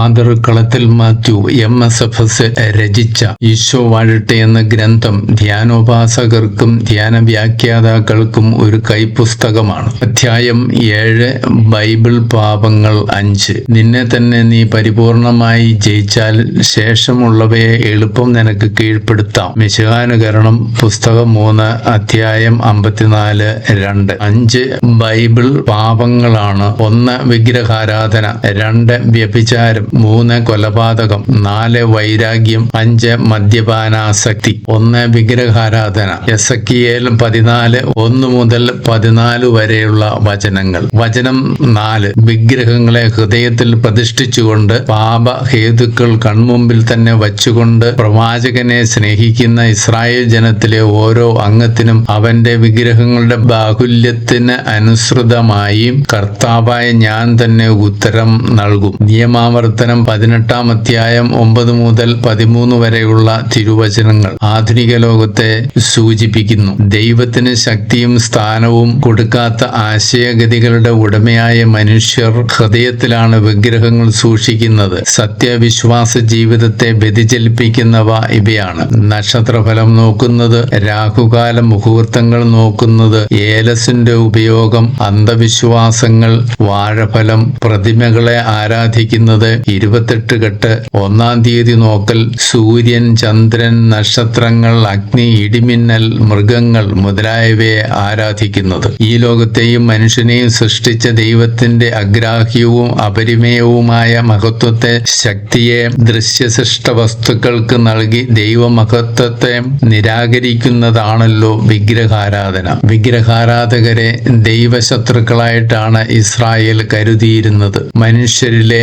Father Kalathil Mathew M S F S രചിച്ച ഈശോ വാഴട്ടെ എന്ന ഗ്രന്ഥം ധ്യാനോപാസകർക്കും ധ്യാന വ്യാഖ്യാതാക്കൾക്കും ഒരു കൈപുസ്തകമാണ് അധ്യായം ഏഴ് ബൈബിൾ പാപങ്ങൾ അഞ്ച്. നിന്നെ തന്നെ നീ പരിപൂർണമായി ജയിച്ചാൽ ശേഷമുള്ളവയെ എളുപ്പം നിനക്ക് കീഴ്പ്പെടുത്താം. മിശകാനുകരണം പുസ്തകം മൂന്ന് അധ്യായം അമ്പത്തിനാല് രണ്ട്. അഞ്ച് ബൈബിൾ പാപങ്ങളാണ്. ഒന്ന് വിഗ്രഹാരാധന രണ്ട് വ്യഭിചാരം. മൂന്ന് കൊലപാതകം നാല് വൈരാഗ്യം അഞ്ച് മദ്യപാനാസക്തി ഒന്ന് വിഗ്രഹാരാധന. എസക്കിയേൽ പതിനാല് ഒന്ന് മുതൽ പതിനാല് വരെയുള്ള വചനങ്ങൾ. വചനം നാല് വിഗ്രഹങ്ങളെ ഹൃദയത്തിൽ പ്രതിഷ്ഠിച്ചുകൊണ്ട് പാപ ഹേതുക്കൾ കൺമുമ്പിൽ തന്നെ വച്ചുകൊണ്ട് പ്രവാചകനെ സ്നേഹിക്കുന്ന ഇസ്രായേൽ ജനത്തിലെ ഓരോ അംഗത്തിനും അവന്റെ വിഗ്രഹങ്ങളുടെ ബാഹുല്യത്തിന് അനുസൃതമായി കർത്താവായ ഞാൻ തന്നെ ഉത്തരം നൽകും. നിയമാവർത്തനം പതിനെട്ടാം അധ്യായം ഒമ്പത് മുതൽ പതിമൂന്ന് വരെയുള്ള തിരുവചനങ്ങൾ ആധുനിക ലോകത്തെ സൂചിപ്പിക്കുന്നു. ദൈവത്തിന് ശക്തിയും സ്ഥാനവും കൊടുക്കാത്ത ആശയഗതികളുടെ ഉടമയായ മനുഷ്യർ ഹൃദയത്തിലാണ് വിഗ്രഹങ്ങൾ സൂക്ഷിക്കുന്നത്. സത്യവിശ്വാസ ജീവിതത്തെ വ്യതിചലിപ്പിക്കുന്നവ ഇവയാണ്. നക്ഷത്രഫലം നോക്കുന്നത് രാഹുകാല മുഹൂർത്തങ്ങൾ നോക്കുന്നത് ഏലസിന്റെ ഉപയോഗം അന്ധവിശ്വാസങ്ങൾ വാഴഫലം പ്രതിമകളെ ആരാധിക്കുന്നത് ഇരുപത്തെട്ട് കെട്ട് ഒന്നാം തീയതി നോക്കൽ സൂര്യൻ ചന്ദ്രൻ നക്ഷത്രങ്ങൾ അഗ്നി ഇടിമിന്നൽ മൃഗങ്ങൾ മുതലായവയെ ആരാധിക്കുന്നത്. ഈ ലോകത്തെയും മനുഷ്യനെയും സൃഷ്ടിച്ച ദൈവത്തിന്റെ അഗ്രാഹ്യവും അപരിമേയവുമായ മഹത്വത്തെ ശക്തിയെ ദൃശ്യശിഷ്ട വസ്തുക്കൾക്ക് നൽകി ദൈവമഹത്വത്തെ നിരാകരിക്കുന്നതാണല്ലോ വിഗ്രഹാരാധന. വിഗ്രഹാരാധകരെ ദൈവശത്രുക്കളായിട്ടാണ് ഇസ്രായേൽ കരുതിയിരുന്നത്. മനുഷ്യരിലെ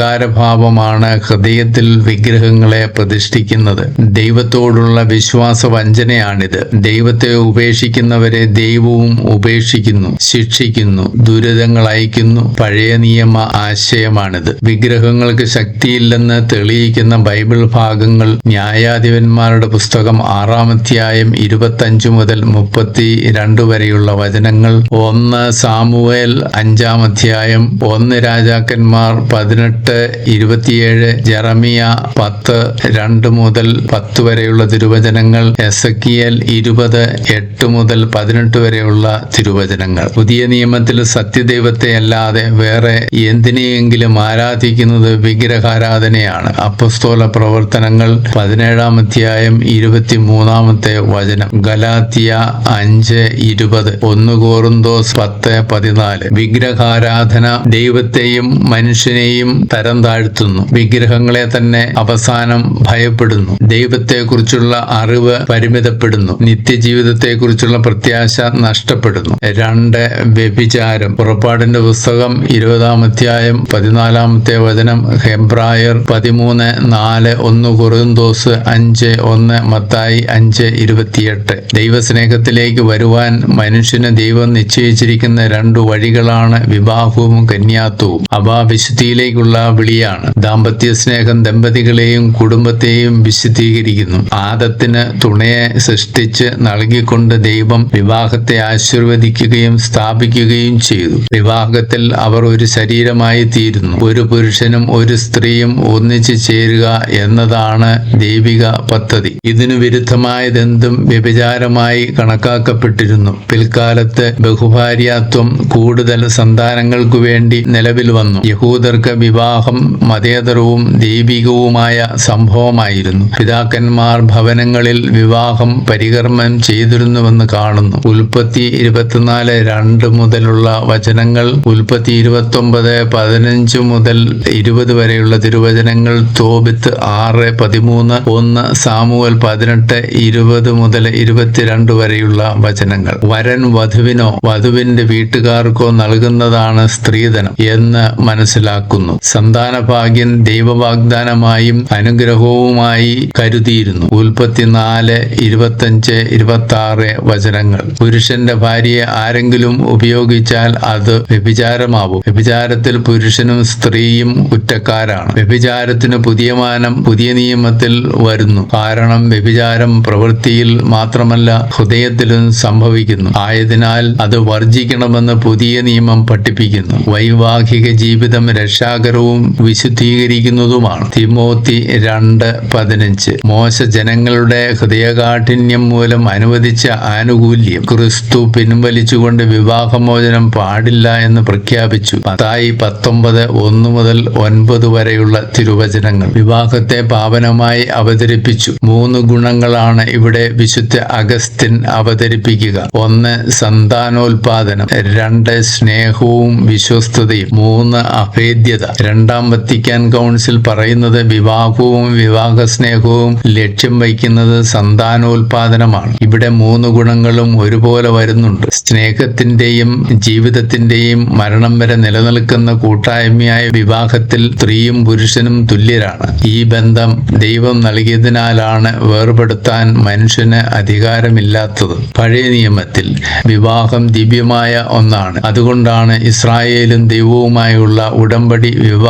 അഹങ്കാരഭാവമാണ് ഹൃദയത്തിൽ വിഗ്രഹങ്ങളെ പ്രതിഷ്ഠിക്കുന്നത്. ദൈവത്തോടുള്ള വിശ്വാസ വഞ്ചനയാണിത് ദൈവത്തെ ഉപേക്ഷിക്കുന്നവരെ ദൈവവും ഉപേക്ഷിക്കുന്നു ശിക്ഷിക്കുന്നു ദുരിതങ്ങൾ അയക്കുന്നു പഴയ നിയമ ആശയമാണിത്. വിഗ്രഹങ്ങൾക്ക് ശക്തിയില്ലെന്ന് തെളിയിക്കുന്ന ബൈബിൾ ഭാഗങ്ങൾ ന്യായാധിപന്മാരുടെ പുസ്തകം ആറാമധ്യായം ഇരുപത്തഞ്ചു മുതൽ മുപ്പത്തി രണ്ട് വരെയുള്ള വചനങ്ങൾ. ഒന്ന് സാമുവേൽ അഞ്ചാം അധ്യായം. ഒന്ന് രാജാക്കന്മാർ പതിനെട്ട് ഇരുപത്തിയേഴ് ജെറമിയ പത്ത് രണ്ട് മുതൽ പത്ത് വരെയുള്ള തിരുവചനങ്ങൾ എസക്കിയൽ ഇരുപത് എട്ട് മുതൽ പതിനെട്ട് വരെയുള്ള തിരുവചനങ്ങൾ. പുതിയ നിയമത്തിൽ സത്യദൈവത്തെ അല്ലാതെ വേറെ എന്തിനെയെങ്കിലും ആരാധിക്കുന്നത് വിഗ്രഹാരാധനയാണ്. അപ്പസ്തോല പ്രവർത്തനങ്ങൾ പതിനേഴാം അധ്യായം ഇരുപത്തി മൂന്നാമത്തെ വചനം. ഗലാത്തിയ അഞ്ച് ഇരുപത് ഒന്ന് കോറുന്തോസ് പത്ത് പതിനാല്. വിഗ്രഹാരാധന ദൈവത്തെയും മനുഷ്യനെയും തരം താഴ്ത്തുന്നു. വിഗ്രഹങ്ങളെ തന്നെ അവസാനം ഭയപ്പെടുന്നു. ദൈവത്തെക്കുറിച്ചുള്ള അറിവ് പരിമിതപ്പെടുന്നു. നിത്യജീവിതത്തെക്കുറിച്ചുള്ള പ്രത്യാശ നഷ്ടപ്പെടുന്നു. രണ്ട് വ്യഭിചാരം. പുറപ്പാടിന്റെ പുസ്തകം ഇരുപതാം അധ്യായം പതിനാലാമത്തെ വചനം ഹെബ്രായർ പതിമൂന്ന് നാല് ഒന്ന് കുറുന്തോസ് അഞ്ച് ഒന്ന് മത്തായി അഞ്ച് ഇരുപത്തിയെട്ട്. ദൈവസ്നേഹത്തിലേക്ക് വരുവാൻ മനുഷ്യന് ദൈവം നിശ്ചയിച്ചിരിക്കുന്ന രണ്ടു വഴികളാണ് വിവാഹവും കന്യാത്വവും. അവ വിശുദ്ധിയിലേക്കുള്ള വിളിയാണ്. ദാമ്പത്യ സ്നേഹം ദമ്പതികളെയും കുടുംബത്തെയും വിശുദ്ധീകരിക്കുന്നു. ആദത്തിന് തുണയെ സൃഷ്ടിച്ച് നൽകിക്കൊണ്ട് ദൈവം വിവാഹത്തെ ആശീർവദിക്കുകയും സ്ഥാപിക്കുകയും ചെയ്തു. വിവാഹത്തിൽ അവർ ഒരു ശരീരമായി തീരുന്നു. ഒരു പുരുഷനും ഒരു സ്ത്രീയും ഒന്നിച്ചു ചേരുക എന്നതാണ് ദൈവിക പദ്ധതി. ഇതിനു വിരുദ്ധമായതെന്തും വ്യഭിചാരമായി കണക്കാക്കപ്പെട്ടിരുന്നു. പിൽക്കാലത്ത് ബഹുഭാര്യാത്വം കൂടുതൽ സന്താനങ്ങൾക്കു വേണ്ടി നിലവിൽ വന്നു. യഹൂദർക്ക് വിവാഹം മതേതരവും ദൈവികവുമായ സംഭവമായിരുന്നു. പിതാക്കന്മാർ ഭവനങ്ങളിൽ വിവാഹം പരികർമ്മം ചെയ്തിരുന്നുവെന്ന് കാണുന്നു. ഉൽപ്പത്തി ഇരുപത്തിനാല് രണ്ട് മുതലുള്ള വചനങ്ങൾ ഉൽപ്പത്തി ഇരുപത്തി ഒമ്പത് പതിനഞ്ച് മുതൽ ഇരുപത് വരെയുള്ള തിരുവചനങ്ങൾ തോബിത്ത് ആറ് പതിമൂന്ന് ഒന്ന് സാമുവൽ പതിനെട്ട് ഇരുപത് മുതൽ ഇരുപത്തിരണ്ട് വരെയുള്ള വചനങ്ങൾ. വരൻ വധുവിനോ വധുവിന്റെ വീട്ടുകാർക്കോ നൽകുന്നതാണ് സ്ത്രീധനം എന്ന് മനസ്സിലാക്കുന്നു. സന്താന ഭാഗ്യം ദൈവവാഗ്ദാനമായും അനുഗ്രഹവുമായി കരുതിയിരുന്നു. ഉൽപ്പത്തി നാല് ഇരുപത്തഞ്ച് ഇരുപത്തി ആറ് വചനങ്ങൾ. പുരുഷന്റെ ഭാര്യയെ ആരെങ്കിലും ഉപയോഗിച്ചാൽ അത് വ്യഭിചാരമാവും. വ്യഭിചാരത്തിൽ പുരുഷനും സ്ത്രീയും കുറ്റക്കാരാണ്. വ്യഭിചാരത്തിന് പുതിയ മാനം പുതിയ നിയമത്തിൽ വരുന്നു. കാരണം വ്യഭിചാരം പ്രവൃത്തിയിൽ മാത്രമല്ല ഹൃദയത്തിലും സംഭവിക്കുന്നു. ആയതിനാൽ അത് വർജിക്കണമെന്ന് പുതിയ നിയമം പഠിപ്പിക്കുന്നു. വൈവാഹിക ജീവിതം രക്ഷാകരവും സ്നേഹവും വിശുദ്ധീകരിക്കുന്നതുമാണ് തിമോത്തി രണ്ട് പതിനഞ്ച്. മോശ ജനങ്ങളുടെ ഹൃദയകാഠിന്യം മൂലം അനുവദിച്ച ആനുകൂല്യം ക്രിസ്തു പിൻവലിച്ചുകൊണ്ട് വിവാഹമോചനം പാടില്ല എന്ന് പ്രഖ്യാപിച്ചു. പത്തായി പത്തൊമ്പത് ഒന്ന് മുതൽ ഒൻപത് വരെയുള്ള തിരുവചനങ്ങൾ വിവാഹത്തെ പാവനമായി അവതരിപ്പിച്ചു. മൂന്ന് ഗുണങ്ങളാണ് ഇവിടെ വിശുദ്ധ അഗസ്റ്റിൻ അവതരിപ്പിക്കുക. ഒന്ന് സന്താനോൽപാദനം. രണ്ട് സ്നേഹവും വിശ്വസ്തതയും. മൂന്ന് അഭേദ്യത. രണ്ടാം വത്തിക്കാൻ കൗൺസിൽ പറയുന്നത് വിവാഹവും വിവാഹ സ്നേഹവും ലക്ഷ്യം വയ്ക്കുന്നത് സന്താനോൽപാദനമാണ്. ഇവിടെ മൂന്ന് ഗുണങ്ങളും ഒരുപോലെ വരുന്നുണ്ട്. സ്നേഹത്തിന്റെയും ജീവിതത്തിന്റെയും മരണം വരെ നിലനിൽക്കുന്ന കൂട്ടായ്മയായ വിവാഹത്തിൽ സ്ത്രീയും പുരുഷനും തുല്യരാണ്. ഈ ബന്ധം ദൈവം നൽകിയതിനാലാണ് വേർപെടുത്താൻ മനുഷ്യന് അധികാരമില്ലാത്തത്. പഴയ നിയമത്തിൽ വിവാഹം ദിവ്യമായ ഒന്നാണ്. അതുകൊണ്ടാണ് ഇസ്രായേലും ദൈവവുമായുള്ള ഉടമ്പടി വിവാഹ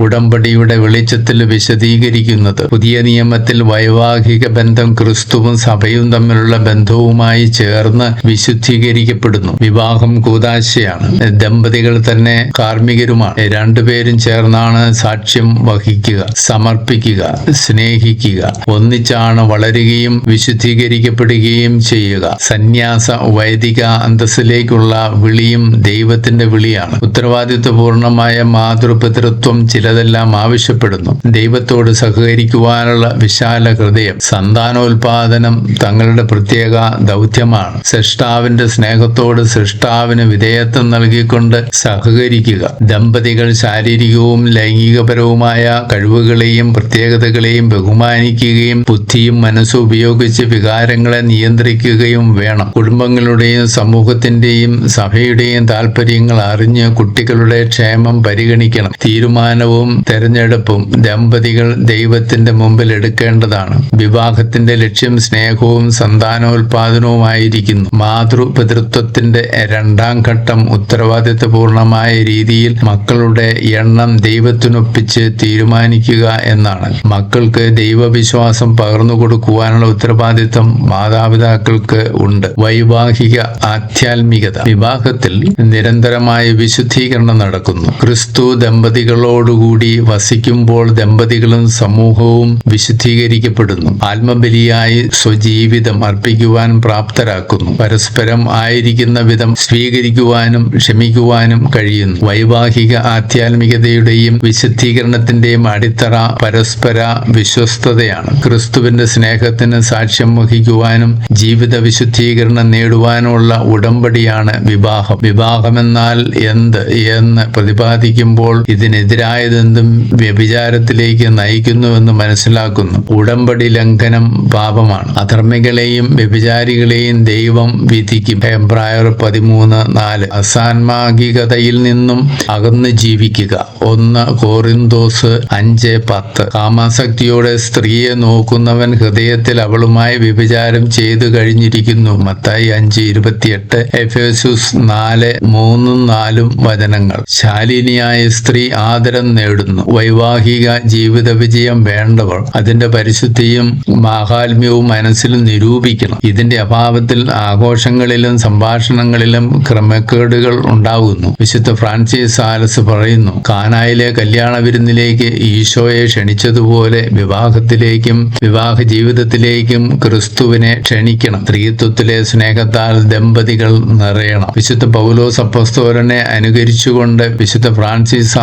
ഉടമ്പടിയുടെ വെളിച്ചത്തിൽ വിശദീകരിക്കുന്നത്. പുതിയ നിയമത്തിൽ വൈവാഹിക ബന്ധം ക്രിസ്തുവും സഭയും തമ്മിലുള്ള ബന്ധവുമായി ചേർന്ന് വിശുദ്ധീകരിക്കപ്പെടുന്നു. വിവാഹം കൂതാശയാണ്. ദമ്പതികൾ തന്നെ കാർമ്മികരുമാണ്. രണ്ടുപേരും ചേർന്നാണ് സാക്ഷ്യം വഹിക്കുക സമർപ്പിക്കുക സ്നേഹിക്കുക. ഒന്നിച്ചാണ് വളരുകയും വിശുദ്ധീകരിക്കപ്പെടുകയും ചെയ്യുക. സന്യാസ വൈദിക അന്തസ്സിലേക്കുള്ള വിളിയും ദൈവത്തിന്റെ വിളിയാണ്. ഉത്തരവാദിത്വപൂർണമായ മാതൃപിതൃത്വം ചിലതെല്ലാം ആവശ്യപ്പെടുന്നു. ദൈവത്തോട് സഹകരിക്കുവാനുള്ള വിശാല ഹൃദയം സന്താനോൽപാദനം തങ്ങളുടെ പ്രത്യേക ദൗത്യമാണ്. സൃഷ്ടാവിന്റെ സ്നേഹത്തോട് സൃഷ്ടാവിന് വിധേയത്വം നൽകിക്കൊണ്ട് സഹകരിക്കുക. ദമ്പതികൾ ശാരീരികവും ലൈംഗികപരവുമായ കഴിവുകളെയും പ്രത്യേകതകളെയും ബഹുമാനിക്കുകയും ബുദ്ധിയും മനസ്സും ഉപയോഗിച്ച് വികാരങ്ങളെ നിയന്ത്രിക്കുകയും വേണം. കുടുംബങ്ങളുടെയും സമൂഹത്തിന്റെയും സഭയുടെയും താല്പര്യങ്ങൾ അറിഞ്ഞ് കുട്ടികളുടെ ക്ഷേമം പരിഗണിക്കണം. തീരുമാനവും തെരഞ്ഞെടുപ്പും ദമ്പതികൾ ദൈവത്തിന്റെ മുമ്പിൽ എടുക്കേണ്ടതാണ്. വിവാഹത്തിന്റെ ലക്ഷ്യം സ്നേഹവും സന്താനോൽപാദനവുമായിരിക്കുന്നു. മാതൃപിതൃത്വത്തിന്റെ രണ്ടാം ഘട്ടം ഉത്തരവാദിത്വപൂർണമായ രീതിയിൽ മക്കളുടെ എണ്ണം ദൈവത്തിനൊപ്പിച്ച് തീരുമാനിക്കുക എന്നാണ്. മക്കൾക്ക് ദൈവവിശ്വാസം പകർന്നു കൊടുക്കുവാനുള്ള ഉത്തരവാദിത്വം മാതാപിതാക്കൾക്ക് ഉണ്ട്. വൈവാഹിക ആധ്യാത്മികത. വിവാഹത്തിൽ നിരന്തരമായ വിശുദ്ധീകരണം നടക്കുന്നു. ക്രിസ്തു ദമ്പതികളോടുകൂടി വസിക്കുമ്പോൾ ദമ്പതികളും സമൂഹവും വിശുദ്ധീകരിക്കപ്പെടുന്നു. ആത്മബലിയായി സ്വജീവിതം അർപ്പിക്കുവാൻ പ്രാപ്തരാക്കുന്നു. പരസ്പരം ആയിരിക്കുന്ന വിധം സ്വീകരിക്കുവാനും ക്ഷമിക്കുവാനും കഴിയുന്നു. വൈവാഹിക ആധ്യാത്മികതയുടെയും വിശുദ്ധീകരണത്തിന്റെയും അടിത്തറ പരസ്പര വിശ്വസ്തതയാണ്. ക്രിസ്തുവിന്റെ സ്നേഹത്തിന് സാക്ഷ്യം വഹിക്കുവാനും ജീവിത വിശുദ്ധീകരണം നേടുവാനുമുള്ള ഉടമ്പടിയാണ് വിവാഹം. വിവാഹമെന്നാൽ എന്ത് എന്ന് പ്രതിപാദിക്കുമ്പോൾ ഇതിനെതിരായതെന്തും വ്യഭിചാരത്തിലേക്ക് നയിക്കുന്നുവെന്ന് മനസ്സിലാക്കുന്നു. ഉടമ്പടി ലംഘനം പാപമാണ്. അധർമ്മികളെയും വ്യഭിചാരികളെയും ദൈവം വിധിക്കും. എംപ്രായർ പതിമൂന്ന് നാല്. അസാൻമാഗികതയിൽ നിന്നും അകന്ന് ജീവിക്കുക. ഒന്ന് കോറിന്തോസ് അഞ്ച് പത്ത്. കാമാസക്തിയോടെ സ്ത്രീയെ നോക്കുന്നവൻ ഹൃദയത്തിൽ അവളുമായി വ്യഭിചാരം ചെയ്തു കഴിഞ്ഞിരിക്കുന്നു. മത്തായി അഞ്ച് ഇരുപത്തിയെട്ട്. എഫേസുസ് നാല് മൂന്നും നാലും വചനങ്ങൾ. ശാലിനിയായ സ്ത്രീ ആദരം നേടുന്നു. വൈവാഹിക ജീവിത വിജയം വേണ്ടവർ അതിന്റെ പരിശുദ്ധിയും മാഹാത്മ്യവും മനസ്സിലും നിരൂപിക്കണം. ഇതിന്റെ അഭാവത്തിൽ ആഘോഷങ്ങളിലും സംഭാഷണങ്ങളിലും ക്രമക്കേടുകൾ ഉണ്ടാകുന്നു വിശുദ്ധ ഫ്രാൻസിസ് ആലസ് പറയുന്നു കാനായിലെ കല്യാണ വിരുന്നിലേക്ക് ഈശോയെ ക്ഷണിച്ചതുപോലെ വിവാഹത്തിലേക്കും വിവാഹ ജീവിതത്തിലേക്കും ക്രിസ്തുവിനെ ക്ഷണിക്കണം. സ്ത്രീത്വത്തിലെ സ്നേഹത്താൽ ദമ്പതികൾ നിറയണം. വിശുദ്ധ പൗലോസ് അപ്പസ്തോലനെ അനുകരിച്ചുകൊണ്ട് വിശുദ്ധ ഫ്രാൻസിസ്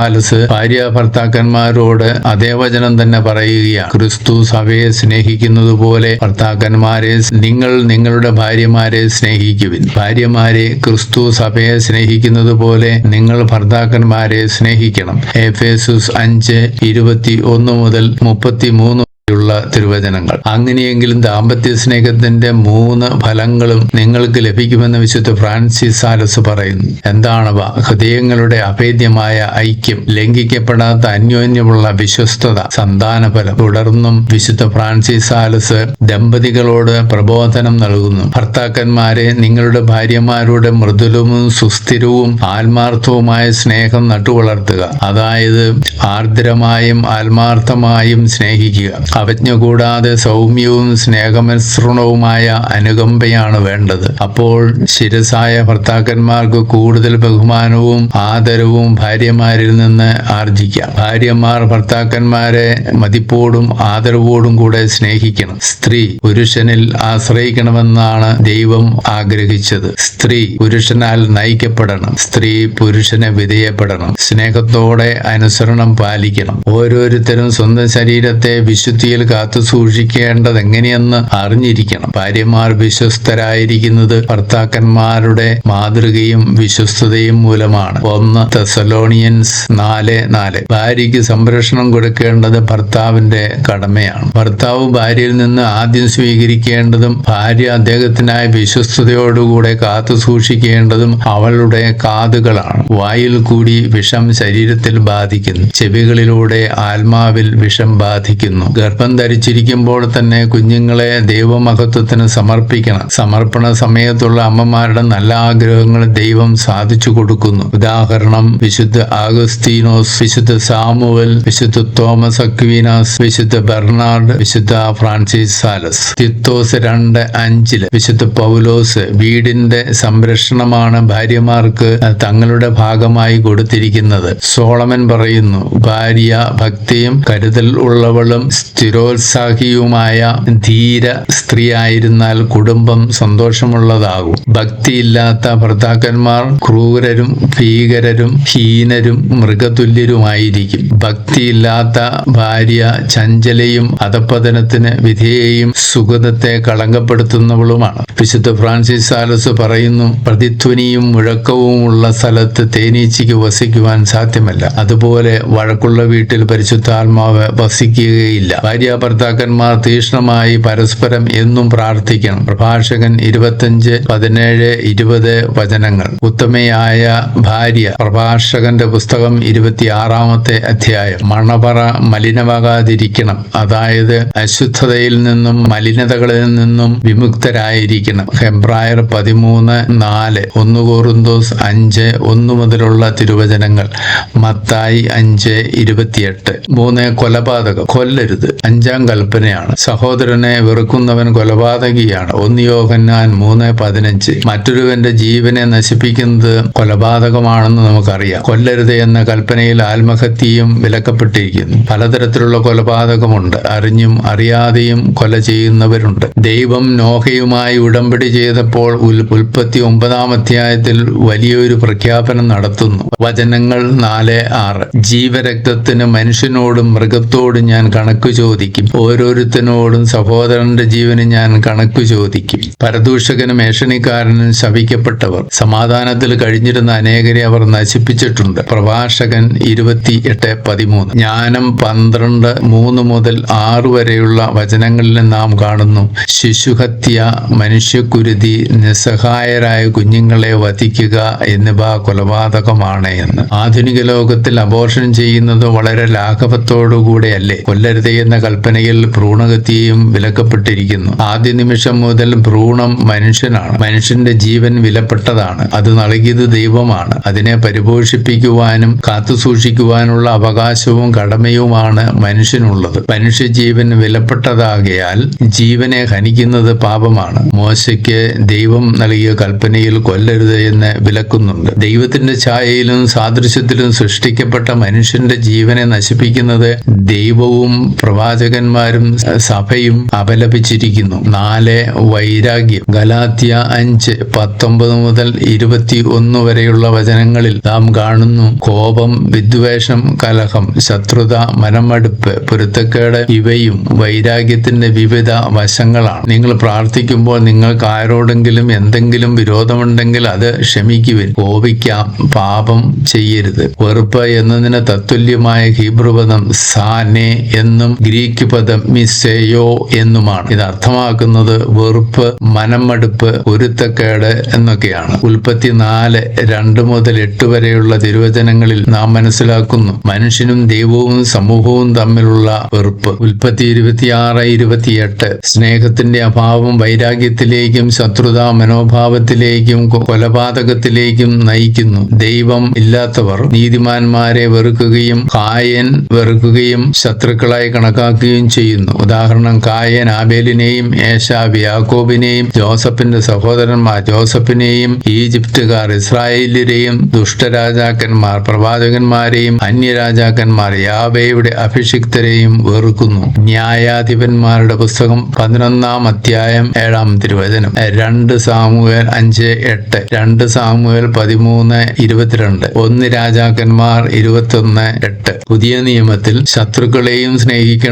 ഭാര്യ ഭർത്താക്കന്മാരോട് അതേ വചനം തന്നെ പറയുകയാണ്. ക്രിസ്തു സഭയെ സ്നേഹിക്കുന്നത് പോലെ ഭർത്താക്കന്മാരെ നിങ്ങൾ നിങ്ങളുടെ ഭാര്യമാരെ സ്നേഹിക്കുവിൻ. ഭാര്യമാരെ ക്രിസ്തു സഭയെ സ്നേഹിക്കുന്നത് പോലെ നിങ്ങൾ ഭർത്താക്കന്മാരെ സ്നേഹിക്കണം. എഫേസുസ് അഞ്ച് ഇരുപത്തി ഒന്ന് മുതൽ മുപ്പത്തി മൂന്ന് ഉള്ള തിരുവചനങ്ങൾ. അങ്ങനെയെങ്കിലും ദാമ്പത്യ സ്നേഹത്തിന്റെ മൂന്ന് ഫലങ്ങളും നിങ്ങൾക്ക് ലഭിക്കുമെന്ന് വിശുദ്ധ ഫ്രാൻസിസ് ആലസ് പറയുന്നു. എന്താണവ? ഹൃദയങ്ങളുടെ അഭേദ്യമായ ഐക്യം ലംഘിക്കപ്പെടാത്ത അന്യോന്യമുള്ള വിശ്വസ്തത സന്താനഫലം. തുടർന്നും വിശുദ്ധ ഫ്രാൻസിസ് ആലസ് ദമ്പതികളോട് പ്രബോധനം നൽകുന്നു. ഭർത്താക്കന്മാരെ നിങ്ങളുടെ ഭാര്യമാരുടെ മൃദുലവും സുസ്ഥിരവും ആത്മാർത്ഥവുമായ സ്നേഹം നട്ടുവളർത്തുക. അതായത് ആർദ്രമായും ആത്മാർത്ഥമായും സ്നേഹിക്കുക. അവജ്ഞ കൂടാതെ സൗമ്യവും സ്നേഹമിശ്രണവുമായ അനുകമ്പയാണ് വേണ്ടത്. അപ്പോൾ ശിരസായ ഭർത്താക്കന്മാർക്ക് കൂടുതൽ ബഹുമാനവും ആദരവും ഭാര്യമാരിൽ നിന്ന് ആർജിക്കാം. ഭാര്യമാർ ഭർത്താക്കന്മാരെ മതിപ്പോടും ആദരവോടും കൂടെ സ്നേഹിക്കണം. സ്ത്രീ പുരുഷനിൽ ആശ്രയിക്കണമെന്നാണ് ദൈവം ആഗ്രഹിച്ചത്. സ്ത്രീ പുരുഷനാൽ നയിക്കപ്പെടണം. സ്ത്രീ പുരുഷനെ വിധേയപ്പെടണം. സ്നേഹത്തോടെ അനുസരണം പാലിക്കണം. ഓരോരുത്തരും സ്വന്തം ശരീരത്തെ വിശുദ്ധിയിൽ കാത്തു സൂക്ഷിക്കേണ്ടത് എങ്ങനെയെന്ന് അറിഞ്ഞിരിക്കണം. ഭാര്യമാർ വിശ്വസ്തരായിരിക്കുന്നത് ഭർത്താക്കന്മാരുടെ മാതൃകയും വിശ്വസ്തതയും മൂലമാണ്. ഒന്ന് തെസലോണിയൻസ് നാല് നാല്. ഭാര്യയ്ക്ക് സംരക്ഷണം കൊടുക്കേണ്ടത് ഭർത്താവിന്റെ കടമയാണ്. ഭർത്താവ് ഭാര്യയിൽ നിന്ന് ആദ്യം സ്വീകരിക്കേണ്ടതും ഭാര്യ അദ്ദേഹത്തിനായി വിശ്വസ്തയോടുകൂടെ കാത്തു സൂക്ഷിക്കേണ്ടതും അവളുടെ കാതുകളാണ്. വായിൽ കൂടി വിഷം ശരീരത്തിൽ ബാധിക്കുന്നു. ചെവികളിലൂടെ ആത്മാവിൽ വിഷം ബാധിക്കുന്നു. ഗർഭം ധരിച്ചിരിക്കുമ്പോൾ തന്നെ കുഞ്ഞുങ്ങളെ ദൈവമഹത്വത്തിന് സമർപ്പിക്കണം. സമർപ്പണ സമയത്തുള്ള അമ്മമാരുടെ നല്ല ആഗ്രഹങ്ങൾ ദൈവം സാധിച്ചു കൊടുക്കുന്നു. ഉദാഹരണം വിശുദ്ധ ആഗസ്തീനോസ് വിശുദ്ധ സാമുവൽ വിശുദ്ധ തോമസ് അക്വീനാസ് വിശുദ്ധ ബെർണാർഡ് വിശുദ്ധ ഫ്രാൻസിസ് സാലസ്. തിത്തോസ് രണ്ട് അഞ്ചിൽ വിശുദ്ധ പൗലോസ് വീടിന്റെ സംരക്ഷണമാണ് ഭാര്യമാർക്ക് തങ്ങളുടെ ഭാഗമായി കൊടുത്തിരിക്കുന്നത്. സോളമൻ പറയുന്നു ഭാര്യ ഭക്തിയും കരുതൽ ഉള്ളവളും സ്ഥിരോത്സാഹിയുമായ ധീര സ്ത്രീയായിരുന്നാൽ കുടുംബം സന്തോഷമുള്ളതാകും. ഭക്തിയില്ലാത്ത ഭർത്താക്കന്മാർ ക്രൂരരും ഭീകരരും ഹീനരും മൃഗതുല്യരുമായിരിക്കും. ഭക്തിയില്ലാത്ത ഭാര്യ ചഞ്ചലയും അധപ്പതനത്തിന് വിധേയയും സുഗതത്തെ കളങ്കപ്പെടുത്തുന്നവളുമാണ്. വിശുദ്ധ ഫ്രാൻസിസ് സാലസ് പറയുന്നു പ്രതിധ്വനിയും മുഴക്കവും ഉള്ള സ്ഥലത്ത് തേനീച്ചയ്ക്ക് വസിക്കുവാൻ സാധ്യമല്ല. അതുപോലെ വഴക്കുള്ള വീട്ടിൽ പരിശുദ്ധാത്മാവ് വസിക്കുകയില്ല. ഭാര്യ ഭർത്താക്കന്മാർ തീക്ഷ്ണമായി പരസ്പരം എന്നും പ്രാർത്ഥിക്കണം. പ്രഭാഷകൻ ഇരുപത്തഞ്ച് പതിനേഴ് ഇരുപത് വചനങ്ങൾ. ഉത്തമയായ ഭാര്യ. പ്രഭാഷകന്റെ പുസ്തകം ഇരുപത്തിയാറാമത്തെ അധ്യായം. മണപറ മലിനമാകാതിരിക്കണം. അതായത് അശുദ്ധതയിൽ നിന്നും മലിനതകളിൽ നിന്നും വിമുക്തരായിരിക്കണം. ഹെബ്രായർ പതിമൂന്ന് നാല് ഒന്ന് കോറുന്തോസ് അഞ്ച് ഒന്ന് മുതലുള്ള തിരുവചനങ്ങൾ. മത്തായി അഞ്ച് ഇരുപത്തിയെട്ട്. മൂന്ന് കൊലപാതകം. കൊല്ലരുത്. അഞ്ചാം കൽപ്പനയാണ്. സഹോദരനെ വെറുക്കുന്നവൻ കൊലപാതകിയാണ്. ഒന്ന് യോഹന്നാൻ മൂന്ന് പതിനഞ്ച്. മറ്റൊരുവന്റെ ജീവനെ നശിപ്പിക്കുന്നത് കൊലപാതകമാണെന്ന് നമുക്കറിയാം. കൊല്ലരുത് എന്ന കൽപ്പനയിൽ ആത്മഹത്യയും വിലക്കപ്പെട്ടിരിക്കുന്നു. പലതരത്തിലുള്ള കൊലപാതകമുണ്ട്. അറിഞ്ഞും അറിയാതെയും കൊല ചെയ്യുന്നവരുണ്ട്. ദൈവം നോഹയുമായി ഉടമ്പടി ചെയ്തപ്പോൾ ഉൽ ഉൽപ്പത്തി ഒമ്പതാം അധ്യായത്തിൽ വലിയൊരു പ്രഖ്യാപനം നടത്തുന്നു. വചനങ്ങൾ നാല് ആറ്. ജീവരക്തത്തിന് മനുഷ്യനോടും മൃഗത്തോടും ഞാൻ കണക്ക് ചോദിക്കും. ഓരോരുത്തനോടും സഹോദരന്റെ ജീവന് ഞാൻ കണക്ക് ചോദിക്കും. പരദൂഷകനും ഏഷണിക്കാരനും ശപിക്കപ്പെട്ടവർ. സമാധാനത്തിൽ കഴിഞ്ഞിരുന്ന അനേകരെ അവർ നശിപ്പിച്ചിട്ടുണ്ട്. പ്രഭാഷകൻ ഇരുപത്തി എട്ട് പതിമൂന്ന്. ജ്ഞാനം പന്ത്രണ്ട് മൂന്ന് മുതൽ ആറ് വരെയുള്ള വചനങ്ങളിൽ നാം കാണുന്നു. ശിശുഹത്യ മനുഷ്യക്കുരുതി നിസ്സഹായരായ കുഞ്ഞുങ്ങളെ വധിക്കുക എന്നിവ കൊലപാതകമാണ് എന്ന്. ആധുനിക ലോകത്തിൽ അബോർഷൻ ചെയ്യുന്നത് വളരെ ലാഘവത്തോടുകൂടെയല്ലേ? കൊല്ലരുതേ എന്ന കൽപ്പനയിൽ ഭ്രൂണഗതിയും വിലക്കപ്പെട്ടിരിക്കുന്നു. ആദ്യ നിമിഷം മുതൽ ഭ്രൂണം മനുഷ്യനാണ്. മനുഷ്യന്റെ ജീവൻ വിലപ്പെട്ടതാണ്. അത് നൽകിയത് ദൈവമാണ്. അതിനെ പരിപോഷിപ്പിക്കുവാനും കാത്തുസൂക്ഷിക്കുവാനുള്ള അവകാശവും കടമയുമാണ് മനുഷ്യനുള്ളത്. മനുഷ്യ ജീവൻ വിലപ്പെട്ടതാകയാൽ ജീവനെ ഹനിക്കുന്നത് പാപമാണ്. മോശയ്ക്ക് ദൈവം നൽകിയ കൽപ്പനയിൽ കൊല്ലരുത് എന്ന് വിലക്കുന്നുണ്ട്. ദൈവത്തിന്റെ ഛായയിലും സാദൃശ്യത്തിലും സൃഷ്ടിക്കപ്പെട്ട മനുഷ്യന്റെ ജീവനെ നശിപ്പിക്കുന്നത് ദൈവവും പ്രവാചകന്മാരും സഭയും അപലപിച്ചിരിക്കുന്നു. നാല് വൈരാഗ്യം. ഗലാത്യ അഞ്ച് പത്തൊമ്പത് മുതൽ ഇരുപത്തി ഒന്ന് വരെയുള്ള വചനങ്ങളിൽ നാം കാണുന്നു. കോപം വിദ്വേഷം കലഹം ശത്രുത മനമടുപ്പ് പൊരുത്തക്കേട് ഇവയും വൈരാഗ്യത്തിന്റെ വിവിധ വശങ്ങളാണ്. നിങ്ങൾ പ്രാർത്ഥിക്കുമ്പോൾ നിങ്ങൾക്ക് ആരോടെങ്കിലും എന്തെങ്കിലും വിരോധമുണ്ടെങ്കിൽ അത് ക്ഷമിക്കുവിൻ. കോപിക്കാം പാപം ചെയ്യരുത്. വെറുപ്പ് എന്നതിന് തത്തുല്യമായ ഹീബ്രുപദം സാനെ എന്നും ഗ്രീക്ക് പദം മിസ്സേയോ എന്നുമാണ്. ഇത് അർത്ഥമാക്കുന്നത് വെറുപ്പ് മനമടുപ്പ് ഒരുത്തക്കേട് എന്നൊക്കെയാണ്. ഉൽപ്പത്തി നാല് രണ്ട് മുതൽ എട്ട് വരെയുള്ള തിരുവചനങ്ങളിൽ നാം മനസ്സിലാക്കുന്നു മനുഷ്യനും ദൈവവും സമൂഹവും തമ്മിലുള്ള വെറുപ്പ്. ഉൽപ്പത്തി ഇരുപത്തിയാറ് ഇരുപത്തിയെട്ട് സ്നേഹത്തിന്റെ അഭാവം വൈരാഗ്യത്തിലേക്കും ശത്രുതാ മനോഭാവത്തിലേക്കും കൊലപാതകത്തിലേക്കും നയിക്കുന്നു. ദൈവം ഇല്ലാത്തവർ നീതിമാന്മാരെ വെറുക്കുകയും കായൻ വെറുക്കുകയും ശത്രുക്കളായി കണക്കാക്കുകയും കണക്കാക്കുകയും ചെയ്യുന്നു. ഉദാഹരണം കായൻ ആബേലിനെയും ഏശാബ് യാക്കോബിനെയും ജോസഫിന്റെ സഹോദരന്മാർ ജോസഫിനെയും ഈജിപ്തുകാർ ഇസ്രായേലിനെയും ദുഷ്ടരാജാക്കന്മാർ പ്രവാചകന്മാരെയും അന്യരാജാക്കന്മാർ യാവയുടെ അഭിഷിക്തരെയും വെറുക്കുന്നു. ന്യായാധിപന്മാരുടെ പുസ്തകം പതിനൊന്നാം അധ്യായം ഏഴാം തിരുവചനം. രണ്ട് സാമുവേൽ അഞ്ച് എട്ട് രണ്ട് സാമുവേൽ പതിമൂന്ന് ഇരുപത്തിരണ്ട് ഒന്ന് രാജാക്കന്മാർ ഇരുപത്തൊന്ന് എട്ട്. പുതിയ നിയമത്തിൽ ശത്രുക്കളെയും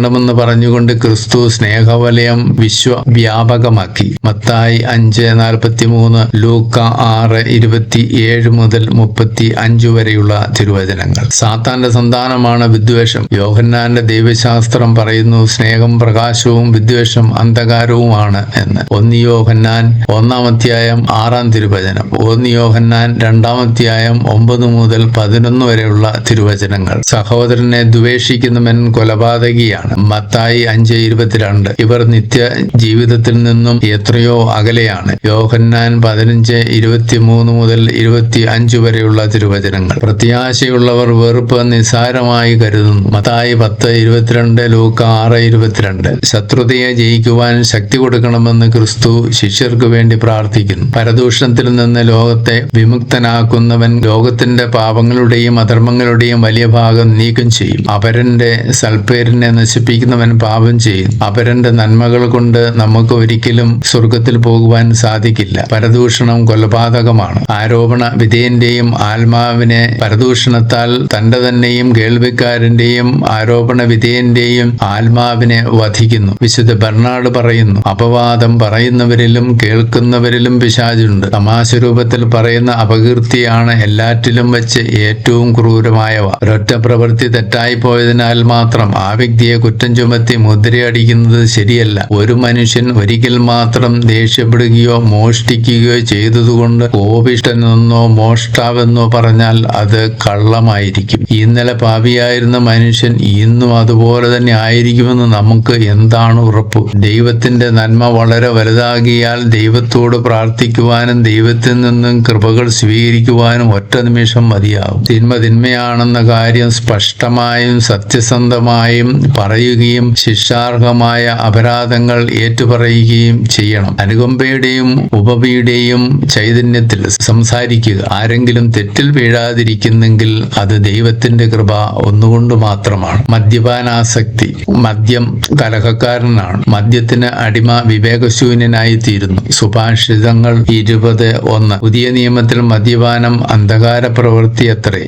സ്നേഹിക്കണമെന്ന് പറഞ്ഞുകൊണ്ട് ക്രിസ്തു സ്നേഹവലയം വിശ്വവ്യാപകമാക്കി. മത്തായി അഞ്ച് നാൽപ്പത്തി മൂന്ന് ലൂക്ക ആറ് ഇരുപത്തി ഏഴ് മുതൽ മുപ്പത്തി അഞ്ച് വരെയുള്ള തിരുവചനങ്ങൾ. സാത്താന്റെ സന്താനമാണ് വിദ്വേഷം. യോഹന്നാന്റെ ദൈവശാസ്ത്രം പറയുന്നു സ്നേഹം പ്രകാശവും വിദ്വേഷം അന്ധകാരവുമാണ് എന്ന്. ഒന്ന് യോഹന്നാൻ ഒന്നാം അധ്യായം ആറാം തിരുവചനം. ഒന്ന് യോഹന്നാൻ രണ്ടാം ഒമ്പത് മുതൽ പതിനൊന്ന് വരെയുള്ള തിരുവചനങ്ങൾ. സഹോദരനെ ദ്വേഷിക്കുന്നവൻ കൊലപാതകിയാണ്. മത്തായി അഞ്ച് ഇരുപത്തിരണ്ട്. ഇവർ നിത്യ ജീവിതത്തിൽ നിന്നും എത്രയോ അകലെയാണ്. യോഹന്നാൻ പതിനഞ്ച് ഇരുപത്തിമൂന്ന് മുതൽ ഇരുപത്തി അഞ്ച് വരെയുള്ള തിരുവചനങ്ങൾ. പ്രത്യാശയുള്ളവർ വെറുപ്പ് നിസാരമായി കരുതുന്നു. മത്തായി പത്ത് ഇരുപത്തിരണ്ട് ലൂക്ക ആറ് ഇരുപത്തിരണ്ട്. ശത്രുതയെ ജയിക്കുവാൻ ശക്തി കൊടുക്കണമെന്ന് ക്രിസ്തു ശിഷ്യർക്ക് വേണ്ടി പ്രാർത്ഥിക്കുന്നു. പരദൂഷണത്തിൽ നിന്ന് ലോകത്തെ വിമുക്തനാക്കുന്നവൻ ലോകത്തിന്റെ പാപങ്ങളുടെയും അധർമ്മങ്ങളുടെയും വലിയ ഭാഗം നീക്കം ചെയ്യും. അപരന്റെ സൽപ്പേരിനെ നശിപ്പിക്കുന്നവൻ പാപം ചെയ്യും. അപരന്റെ നന്മകൾ കൊണ്ട് നമുക്ക് ഒരിക്കലും സ്വർഗത്തിൽ പോകുവാൻ സാധിക്കില്ല. പരദൂഷണം കൊലപാതകമാണ്. ആരോപണ വിധേയന്റെയും ആത്മാവിനെ പരദൂഷണത്താൽ തന്റെ തന്നെയും കേൾവിക്കാരന്റെയും ആരോപണ വിധേയന്റെയും ആത്മാവിനെ വധിക്കുന്നു. വിശുദ്ധ ബർണാട് പറയുന്നു അപവാദം പറയുന്നവരിലും കേൾക്കുന്നവരിലും പിശാചുണ്ട്. തമാശ രൂപത്തിൽ പറയുന്ന അപകീർത്തിയാണ് എല്ലാറ്റിലും വെച്ച് ഏറ്റവും ക്രൂരമായവ. ഒരൊറ്റ പ്രവൃത്തി തെറ്റായി പോയതിനാൽ മാത്രം ആ വ്യക്തിയെ കുറ്റം ചുമത്തി മുദ്രയടിക്കുന്നത് ശരിയല്ല. ഒരു മനുഷ്യൻ ഒരിക്കൽ മാത്രം ദേഷ്യപ്പെടുകയോ മോഷ്ടിക്കുകയോ ചെയ്തതുകൊണ്ട് കോപിഷ്ടനെന്നോ മോഷ്ടാവെന്നോ പറഞ്ഞാൽ അത് കള്ളമായിരിക്കും. ഇന്നലെ പാപിയായിരുന്ന മനുഷ്യൻ ഇന്നും അതുപോലെ തന്നെ ആയിരിക്കുമെന്ന് നമുക്ക് എന്താണ് ഉറപ്പ്? ദൈവത്തിന്റെ നന്മ വളരെ വലുതാകിയാൽ ദൈവത്തോട് പ്രാർത്ഥിക്കുവാനും ദൈവത്തിൽ നിന്നും കൃപകൾ സ്വീകരിക്കുവാനും ഒറ്റ നിമിഷം മതിയാകും തിന്മ തിന്മയാണെന്ന കാര്യം സ്പഷ്ടമായും സത്യസന്ധമായും പറയുകയും ശിക്ഷാർഹമായ അപരാധങ്ങൾ ഏറ്റുപറയുകയും ചെയ്യണം. അനുകമ്പയുടെയും ഉപമയുടെയും ചൈതന്യത്തിൽ സംസാരിക്കുക. ആരെങ്കിലും തെറ്റിൽ വീഴാതിരിക്കുന്നെങ്കിൽ അത് ദൈവത്തിന്റെ കൃപ ഒന്നുകൊണ്ട് മാത്രമാണ്. മദ്യപാനാസക്തി മദ്യം കലഹക്കാരനാണ്. മദ്യത്തിന് അടിമ വിവേകശൂന്യനായി തീരുന്നു സുഭാഷിതങ്ങൾ ഇരുപത് ഒന്ന്. പുതിയ നിയമത്തിൽ മദ്യപാനം അന്ധകാര പ്രവൃത്തി അത്രേ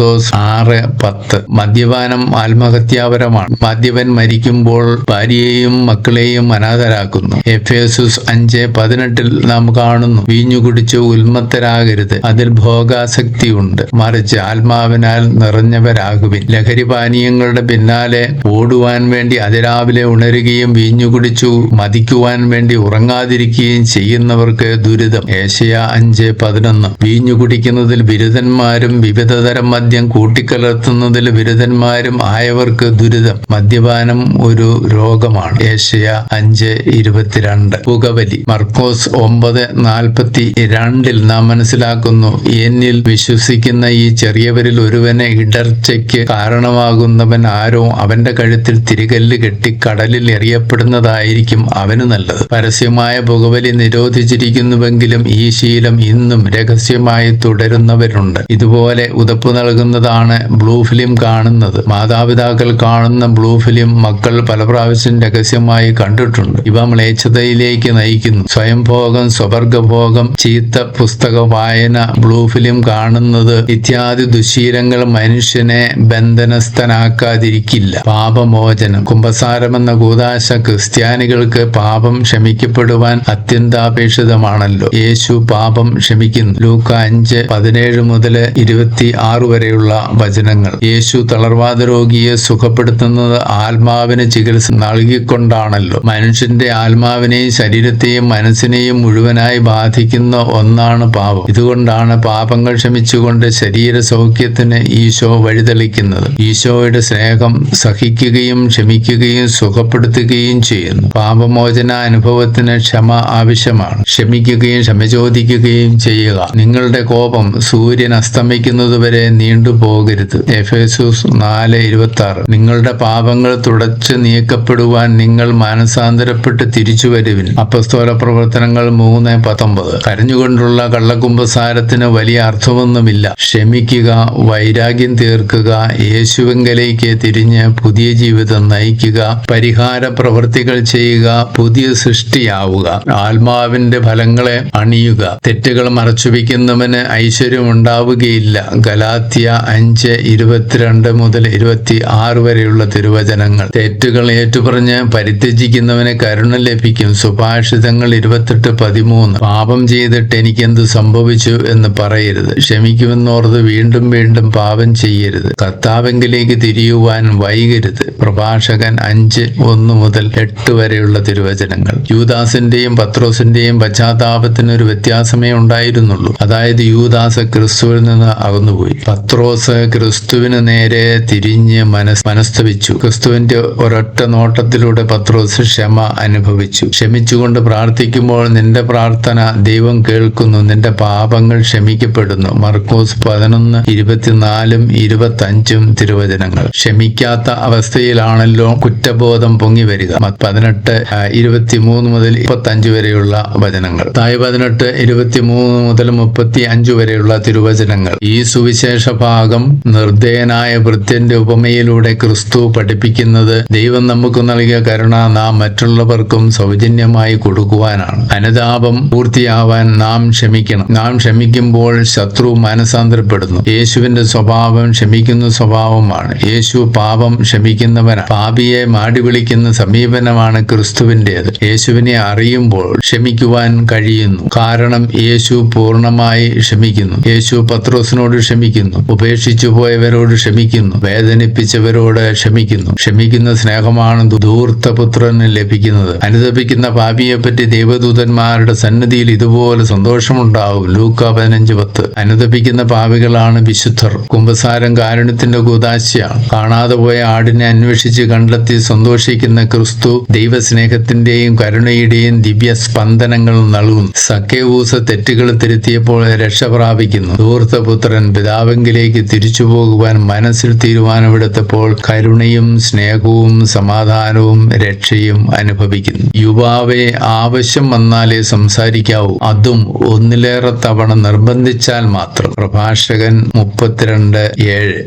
ദോസ് ആറ് പത്ത്. മദ്യപാനം ആത്മഹത്യാപരമാണ്. മദ്യപൻ മരിക്കുമ്പോൾ ഭാര്യയെയും മക്കളെയും അനാഥരാക്കുന്നു. എഫേസുസ് അഞ്ച് പതിനെട്ടിൽ നാം കാണുന്നു വീഞ്ഞു കുടിച്ച് ഉന്മത്തരാകരുത് അതിൽ ഭോഗാസക്തി ഉണ്ട് മറിച്ച് ആത്മാവിനാൽ നിറഞ്ഞവരാകുവിൻ. ലഹരി പാനീയങ്ങളുടെ പിന്നാലെ ഓടുവാൻ വേണ്ടി അതിരാവിലെ ഉണരുകയും വീഞ്ഞു കുടിച്ചു മതിക്കുവാൻ വേണ്ടി ഉറങ്ങാതിരിക്കുകയും ചെയ്യുന്നവർക്ക് ദുരിതം. ഏഷ്യ അഞ്ച് പതിനൊന്ന്. വീഞ്ഞു കുടിക്കുന്നതിൽ ബിരുദന്മാരും വിവിധതരം മദ്യം കൂട്ടിക്കലർത്തുന്നതിൽ ബിരുദന്മാരും ആയവർക്ക് ദുരിതം. മദ്യപാനം ഒരു രോഗമാണ്. ഏഷ്യ അഞ്ച് ഇരുപത്തിരണ്ട്. പുകവലി. മർക്കോസ് ഒമ്പത് നാൽപ്പത്തി രണ്ടിൽ നാം മനസ്സിലാക്കുന്നു എന്നിൽ വിശ്വസിക്കുന്ന ഈ ചെറിയവരിൽ ഒരുവനെ ഇടർച്ചയ്ക്ക് കാരണമാകുന്നവൻ ആരോ അവന്റെ കഴുത്തിൽ തിരികല്ല് കെട്ടി കടലിൽ എറിയപ്പെടുന്നതായിരിക്കും അവന് നല്ലത്. പരസ്യമായ പുകവലി നിരോധിച്ചിരിക്കുന്നുവെങ്കിലും ഈ ശീലം ഇന്നും രഹസ്യമായി തുടരുന്നവരുണ്ട്. ഇതുപോലെ ഉതപ്പ് നൽകുന്നതാണ് ബ്ലൂ ഫിലിം കാണുന്നത്. മാതാപിതാക്കൾ കാണുന്ന ബ്ലൂ ഫിലിം മക്കൾ പല പ്രാവശ്യം രഹസ്യമായി കണ്ടിട്ടുണ്ട്. ഇവ മ്ലേച്ഛതയിലേക്ക് നയിക്കുന്നു. സ്വയംഭോഗം സ്വവർഗഭോഗം ചീത്ത പുസ്തക വായന ബ്ലൂ ഫിലിം കാണുന്നത് ഇത്യാദി ദുശീലങ്ങൾ മനുഷ്യനെ ബന്ധനസ്ഥനാക്കാതിരിക്കില്ല. പാപമോചനം കുംഭസാരമെന്ന കൂതാശ ക്രിസ്ത്യാനികൾക്ക് പാപം ക്ഷമിക്കപ്പെടുവാൻ അത്യന്താപേക്ഷിതമാണല്ലോ. യേശു പാപം ക്ഷമിക്കുന്നു. ലൂക്ക അഞ്ച് പതിനേഴ് മുതൽ ഇരുപത്തി ആറ് വരെയുള്ള വചനങ്ങൾ. യേശു തളർവാദ രോഗിയെ സുഖപ്പെടുത്തുന്നത് ആത്മാവിന് ചികിത്സ നൽകിക്കൊണ്ടാണല്ലോ. മനുഷ്യന്റെ ആത്മാവിനെയും ശരീരത്തെയും മനസ്സിനെയും മുഴുവനായി ബാധിക്കുന്ന ഒന്നാണ് പാപം. ഇതുകൊണ്ടാണ് പാപങ്ങൾ ക്ഷമിച്ചുകൊണ്ട് ശരീര സൗഖ്യത്തിന് ഈശോ വഴിതെളിക്കുന്നത്. ഈശോയുടെ സ്നേഹം സഹിക്കുകയും ക്ഷമിക്കുകയും സുഖപ്പെടുത്തുകയും ചെയ്യുന്നു. പാപമോചന അനുഭവത്തിന് ക്ഷമ ആവശ്യമാണ്. ക്ഷമിക്കുകയും ക്ഷമ ചോദിക്കുകയും ചെയ്യുക. നിങ്ങളുടെ കോപം സൂര്യൻ അസ്തമിക്കുന്നതുവരെ നീണ്ടുപോകരുത്. എഫേസൂസ് നാല് ഇരുപത്തി ആറ് നിങ്ങളുടെ പാപ പാപങ്ങൾ തുടച്ച് നീക്കപ്പെടുവാൻ നിങ്ങൾ മാനസാന്തരപ്പെട്ട് തിരിച്ചു വരുവിൻ. അപ്പസ്തോല പ്രവർത്തനങ്ങൾ മൂന്ന് പത്തൊമ്പത്. കരഞ്ഞുകൊണ്ടുള്ള കള്ളക്കുമ്പസാരത്തിന് വലിയ അർത്ഥമൊന്നുമില്ല. ക്ഷമിക്കുക വൈരാഗ്യം തീർക്കുക യേശുവെങ്കലേക്ക് തിരിഞ്ഞ് പുതിയ ജീവിതം നയിക്കുക പരിഹാര പ്രവൃത്തികൾ ചെയ്യുക പുതിയ സൃഷ്ടിയാവുക ആത്മാവിന്റെ ഫലങ്ങളെ അണിയുക. തെറ്റുകൾ മറച്ചുവെക്കുന്നവന് ഐശ്വര്യം ഉണ്ടാവുകയില്ല. ഗലാത്യ അഞ്ച് ഇരുപത്തിരണ്ട് മുതൽ ഇരുപത്തി ആറ് വരെയുള്ള തിരുവചനങ്ങൾ. തെറ്റുകൾ ഏറ്റുപറഞ്ഞ് പരിത്യജിക്കുന്നവന് കരുണ ലഭിക്കും. സുഭാഷിതങ്ങൾ ഇരുപത്തെട്ട് പതിമൂന്ന്. പാപം ചെയ്തിട്ട് എനിക്കെന്ത് സംഭവിച്ചു എന്ന് പറയരുത്. ക്ഷമിക്കുമെന്നോർത്ത് വീണ്ടും വീണ്ടും പാപം ചെയ്യരുത്. കർത്താവെങ്കിലേക്ക് തിരിയുവാൻ വൈകരുത്. പ്രഭാഷകൻ അഞ്ച് ഒന്ന് മുതൽ എട്ട് വരെയുള്ള തിരുവചനങ്ങൾ. യൂദാസിന്റെയും പത്രോസിന്റെയും പശ്ചാത്താപത്തിന് ഒരു വ്യത്യാസമേ ഉണ്ടായിരുന്നുള്ളൂ. അതായത് യൂദാസ് ക്രിസ്തുവിൽ നിന്ന് അകന്നുപോയി. പത്രോസ് ക്രിസ്തുവിന് നേരെ തിരിഞ്ഞ് മനസ് മനസ്തവിച്ചു. ക്രിസ്തുവിന്റെ ഒരൊറ്റ നോട്ടത്തിലൂടെ പത്രോസ് ക്ഷമ അനുഭവിച്ചു. ക്ഷമിച്ചുകൊണ്ട് പ്രാർത്ഥിക്കുമ്പോൾ നിന്റെ പ്രാർത്ഥന ദൈവം കേൾക്കുന്നു നിന്റെ പാപങ്ങൾ ക്ഷമിക്കപ്പെടുന്നു. മർക്കോസ് പതിനൊന്ന് ഇരുപത്തിനാലും ഇരുപത്തി അഞ്ചും തിരുവചനങ്ങൾ. ക്ഷമിക്കാത്ത അവസ്ഥയിലാണല്ലോ കുറ്റബോധം പൊങ്ങി വരിക. പതിനെട്ട് ഇരുപത്തി മൂന്ന് മുതൽ മുപ്പത്തി അഞ്ച് വരെയുള്ള വചനങ്ങൾ. തായ് പതിനെട്ട് ഇരുപത്തി മൂന്ന് മുതൽ മുപ്പത്തി അഞ്ച് വരെയുള്ള തിരുവചനങ്ങൾ. ഈ സുവിശേഷ ഭാഗം നിർദ്ദയനായ വൃത്യന്റെ ഉപമയിലൂടെ ക്രിസ്തു പഠിപ്പിക്കുന്നത് ദൈവം നമുക്ക് നൽകിയ കരുണ നാം മറ്റുള്ളവർക്കും സൗജന്യമായി കൊടുക്കുവാനാണ്. അനുതാപം പൂർത്തിയാവാൻ നാം ക്ഷമിക്കണം. നാം ക്ഷമിക്കുമ്പോൾ ശത്രു മാനസാന്തരപ്പെടുന്നു. യേശുവിന്റെ സ്വഭാവം ക്ഷമിക്കുന്ന സ്വഭാവമാണ്. യേശു പാപം ക്ഷമിക്കുന്നവനാണ്. പാപിയെ മാടി വിളിക്കുന്ന സമീപനമാണ് ക്രിസ്തുവിന്റേത്. യേശുവിനെ അറിയുമ്പോൾ ക്ഷമിക്കുവാൻ കഴിയുന്നു. കാരണം യേശു പൂർണമായി ക്ഷമിക്കുന്നു. യേശു പത്രോസിനോട് ക്ഷമിക്കുന്നു. ഉപേക്ഷിച്ചു പോയവരോട് ക്ഷമിക്കുന്നു. വേദനിപ്പിച്ചവരോട് ക്ഷമിക്കുന്നു. ക്ഷമിക്കുന്ന. സ്നേഹമാണ് ദൂർത്തപുത്രന് ലഭിക്കുന്നത്. അനുദപിക്കുന്ന പാപിയെ പറ്റി ദേവദൂതന്മാരുടെ സന്നിധിയിൽ ഇതുപോലെ സന്തോഷമുണ്ടാവും. ലൂക്ക പതിനഞ്ച് പത്ത്. അനുദപിക്കുന്ന പാപികളാണ് വിശുദ്ധർ. കുംഭസാരം കാരുണ്യത്തിന്റെ കൂതാശയാണ് കാണാതെ പോയ ആടിനെ അന്വേഷിച്ച് കണ്ടെത്തി സന്തോഷിക്കുന്ന ക്രിസ്തു ദൈവസ്നേഹത്തിന്റെയും കരുണയുടെയും ദിവ്യ സ്പന്ദനങ്ങൾ നൽകുന്നു. സഖ്യവൂസ തെറ്റുകൾ തിരുത്തിയപ്പോൾ രക്ഷ പ്രാപിക്കുന്നു. ദൂർത്തപുത്രൻ പിതാവെങ്കിലേക്ക് തിരിച്ചു പോകുവാൻ മനസ്സിൽ തീരുമാനമെടുത്തപ്പോൾ കരുണയും സ്നേഹവും സമാധാനവും രക്ഷയും അനുഭവിക്കുന്നു. യുവാവെ ആവശ്യം വന്നാലേ സംസാരിക്കാവൂ. അതും ഒന്നിലേറെ തവണ നിർബന്ധിച്ചാൽ മാത്രം. പ്രഭാഷകൻ മുപ്പത്തിരണ്ട് ഏഴ്.